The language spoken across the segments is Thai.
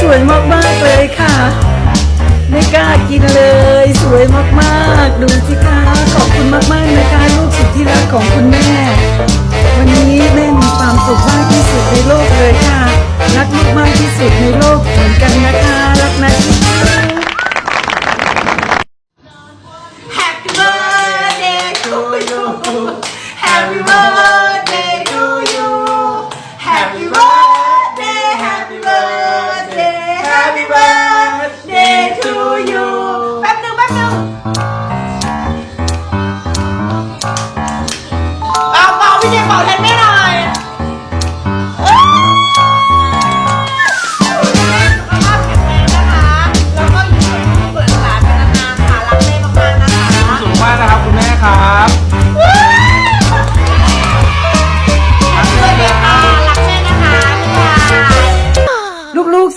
สวยมากๆเลยค่ะ ไม่กล้ากินเลย สวยมากๆ ดูสิคะขอบคุณมากๆนะคะลูกสุดที่รักของคุณแม่ วันนี้แม่มีความสุขมากที่สุดในโลกเลยค่ะ รักลูกมากที่สุดในโลกเหมือนกันนะคะ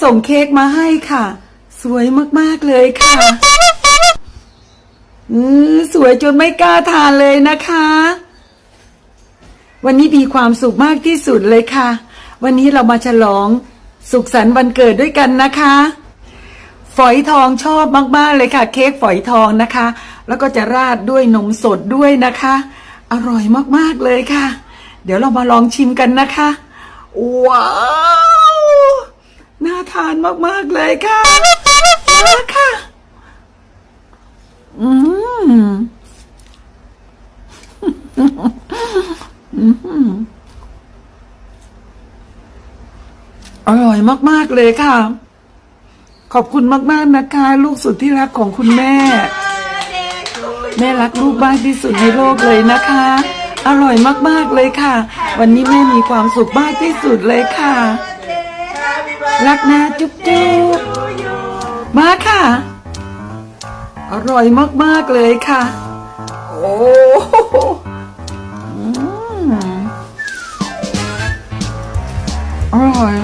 ส่งเค้กมาให้ค่ะ สวยมากๆเลยค่ะอือสวยจนไม่กล้าทานเลยนะคะ วันนี้มีความสุขมากที่สุดเลยค่ะ วันนี้เรามาฉลองสุขสันต์วันเกิดด้วยกันนะคะ ฝอยทองชอบมากๆเลยค่ะ เค้กฝอยทองนะคะ แล้วก็จะราดด้วยนมสดด้วยนะคะ อร่อยมากๆเลยค่ะ เดี๋ยวเรามาลองชิมกันนะคะ ว้าวน่า ทานมาก ๆ เลยค่ะมาค่ะอืมอืมอร่อยมาก ๆ เลยค่ะ ขอบคุณมาก ๆ นะคะ ลูกสุดที่รักของคุณแม่ แม่รักลูกมากที่สุดในโลกเลยนะคะ อร่อยมาก ๆ เลยค่ะ วันนี้แม่มีความสุขมากที่สุดเลยค่ะ รักนะจุ๊บจุ๊บมาค่ะ อร่อยมาก ๆ เลยค่ะ โอ้โหอืมอร่อย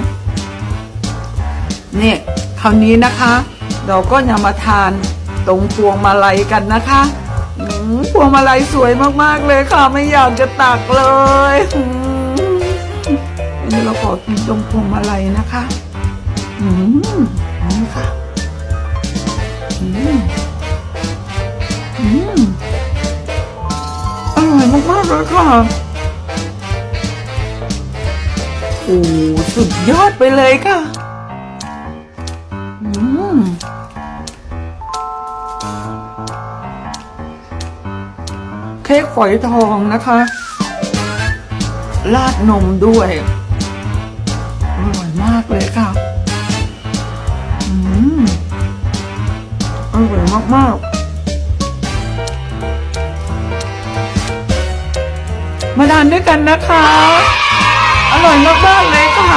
เนี่ยคราวนี้นะคะ เราก็จะมาทานตรงพวงมาลัยกันนะคะพวงมาลัยสวยมาก ๆ เลยค่ะ ไม่อยากจะตักเลยอันนี้เราขอกินตรงพวงมาลัยนะคะ อืมนี่ค่ะอืมอืมอร่อยมากๆเลยค่ะ โอ้สุดยอดไปเลยค่ะ อืมเค้กฝอยทองนะคะราดนมด้วย อร่อยมากเลยค่ะ มากๆ มาทานด้วยกันนะคะ อร่อยมากๆเลยค่ะ